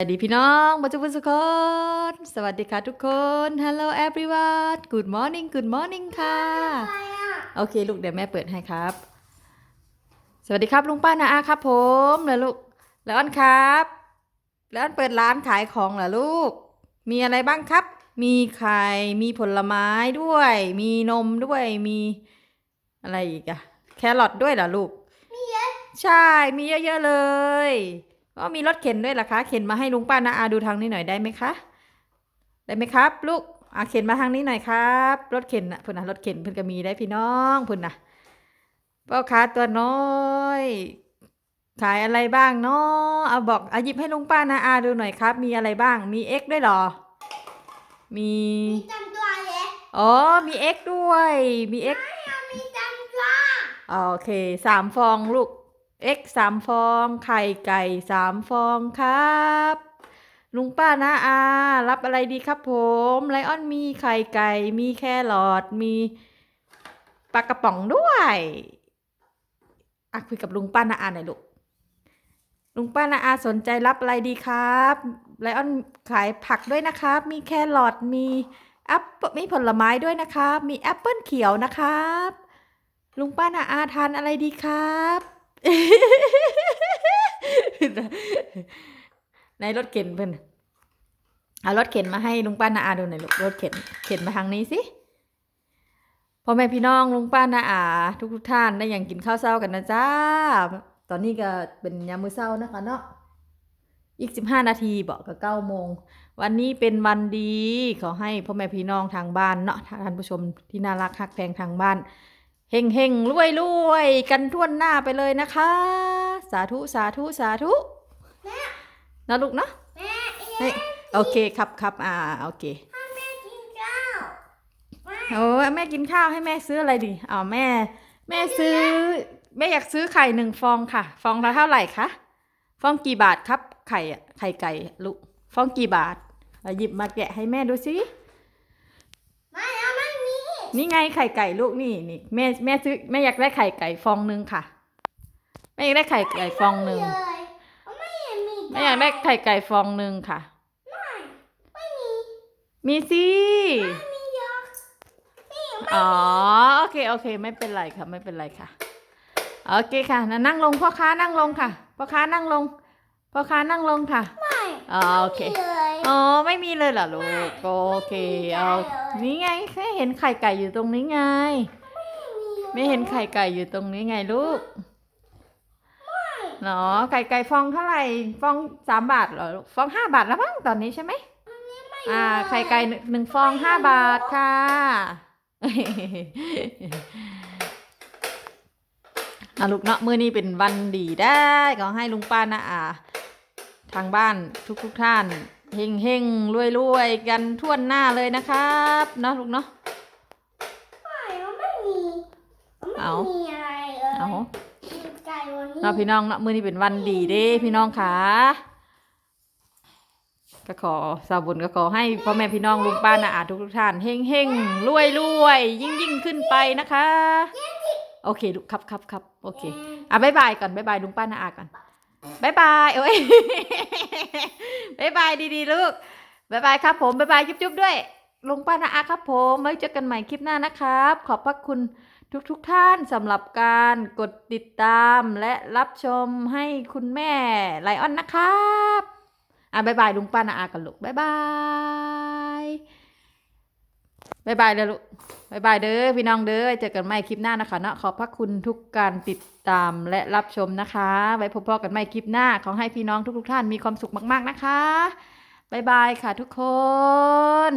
สวัสดีพี่น้องบัจจุบันสุกคนสวัสดีค่ะทุกคน Hello everyone Good morning Good morning ค่ะ โอเค ลูกเดี๋ยวแม่เปิดให้ครับ สวัสดีครับลุงป้านาอาครับผมแล้วลูก แล้วอ้อนครับ แล้วอ้อนเปิดร้านขายของเหรอลูก มีอะไรบ้างครับ มีไข่ มีผลไม้ด้วย มีนมด้วย มีอะไรอีกอะแครอทด้วยเหรอลูกใช่ มีเยอะๆเลย ก็มีรถเข็นด้วยล่ะคะ เข็นมาให้ลุงป้านาอาดูทางนี้หน่อยได้ไหมคะ ได้ไหมครับ ลูกอาเข็นมาทางนี้หน่อยครับ รถเข็นนะพุ่นนะรถเข็นเพิ่นก็มีได้พี่น้องพุ่นนะพ่อค้าตัวน้อยขายอะไรบ้างเนาะเอาบอกเอาหยิบให้ลุงป้านาอาดูหน่อยครับ มีอะไรบ้าง มีเอ็กด้วยเหรอ มีมีจำตัวเล็กอ๋อ มีเอ็กด้วย มีเอ็กมีจำตัว โอเค สามฟองลูก x สามฟอง ไข่ไก่สามฟองครับ ลุงป้านะอา รับอะไรดีครับผมไลออนมีไข่ไก่ มีแครอทมีปลากระป๋องด้วยอะคุยกับลุงป้านะอาหน่อยลูก ลุงป้านะอาสนใจรับอะไรดีครับไลออนขายผักด้วยนะครับ มีแครอทมีแอปเปิลมีผลไม้ด้วยนะครับ มีแอปเปิ้ลเขียวนะครับ ลุงป้านาอาทานอะไรดีครับ ในรถเข็นเพิ่นเอารถเข็นมาให้ลุงป้านาอาดูหน่อยลูกรถเข็นเข็นมาทางนี้สิพ่อแม่พี่น้องลุงป้านาอา ทุกทุกท่านได้อย่างกินข้าวเช้ากันนะจ้า ตอนนี้ก็เป็นยามมื้อเช้านะคะเนาะอีกสิบห้านาทีบอกกับเก้าโมง วันนี้เป็นวันดี ขอให้พ่อแม่พี่น้องทางบ้านเนาะท่านผู้ชมที่น่ารักฮักแพงทางบ้าน เฮงเฮงรวยรวยกันทั่วหน้าไปเลยนะคะ สาธุสาธุสาธุนะลูกเนาะแม่เฮ้ยโอเคครับครับอ่าโอเคแม่กินข้าวโอ้แม่กินข้าวให้แม่ซื้ออะไรดีอ๋อแม่ แม่ซื้อ แม่อยากซื้อไข่หนึ่งฟองค่ะ ฟองละเท่าไหร่คะฟองกี่บาทครับไข่อะไข่ไก่ลูกฟองกี่บาทเอาหยิบมาแกะให้แม่ดูสิไม่เอาไม่มี นี่ไงไข่ไก่ลูกนี่นี่แม่แม่ซื้อแม่อยากได้ไข่ไก่ฟองหนึ่งค่ะแม่อยากได้ไข่ไก่ฟองหนึ่งเลยไม่เห็นมีแม่อยากได้ไข่ไก่ฟองหนึ่งค่ะไม่ไม่มีมีสิมีเยอะนี่อ๋อโอเคโอเค ไม่เป็นไรค่ะไม่เป็นไรค่ะโอเคค่ะนะนั่งลงพ่อค้านั่งลงค่ะพ่อค้านั่งลงพ่อค้านั่งลงค่ะไม่อ๋อโอเคไม่มีเลย อ๋อไม่มีเลยเหรอลูกโอเคเอานี่ไงแค่เห็นไข่ไก่อยู่ตรงนี้ไง ไม่เห็นไข่ไก่อยู่ตรงนี้ไงลูกเนาะไข่ไก่ฟองเท่าไหร่ฟองสามบาทเหรอลูกฟองห้าบาทแล้วมั้งตอนนี้ใช่ไหมอ่า ไข่ไก่หนึ่งหนึ่งฟองห้าบาทค่ะ อะลูกเนาะมื้อนี้เป็นวันดีได้ ขอให้ลุงป้านะอาทางบ้านทุกทุกๆท่าน เฮงเฮงรวยรวยๆกันทั่วหน้าเลยนะครับเนาะลูกเนาะไม่ไม่มีไม่เอามีอะไรเลยเอากินไก่วันนี้เนาะพี่น้องเนาะมื้อนี้เป็นวันดีเด้พี่น้องค่ะก็ขอสาวบุญก็ขอให้พ่อแม่พี่น้องลุงป้านาอาทุกทุกๆท่านเฮงเฮงรวยรวยๆยิ่งยิ่งขึ้นไปนะคะ โอเคลูกครับครับครับโอเค อะบายบายก่อนบายบายลุงป้านาอาก่อน บายบายโอ้ยบายบายดีๆลูกบายบายครับผมบายบายจุ๊บๆด้วยลุงป้านาอาครับผมไว้เจอกันใหม่คลิปหน้านะครับ ขอบพระคุณทุกๆทท่านสำหรับการกดติดตามและรับชมให้คุณแม่ไลออนนะครับ อะบายบายลุงป้านาอากันลูกบายบาย บายบายเลยลูกบายบายเด้อพี่น้องเด้อเจอกันใหม่คลิปหน้านะคะเนาะขอบพระคุณทุกการติดตามและรับชมนะคะ ไว้พบกันใหม่คลิปหน้าขอให้พี่น้องทุกๆท่านมีความสุขมาก ๆนะคะบายบายค่ะทุกคน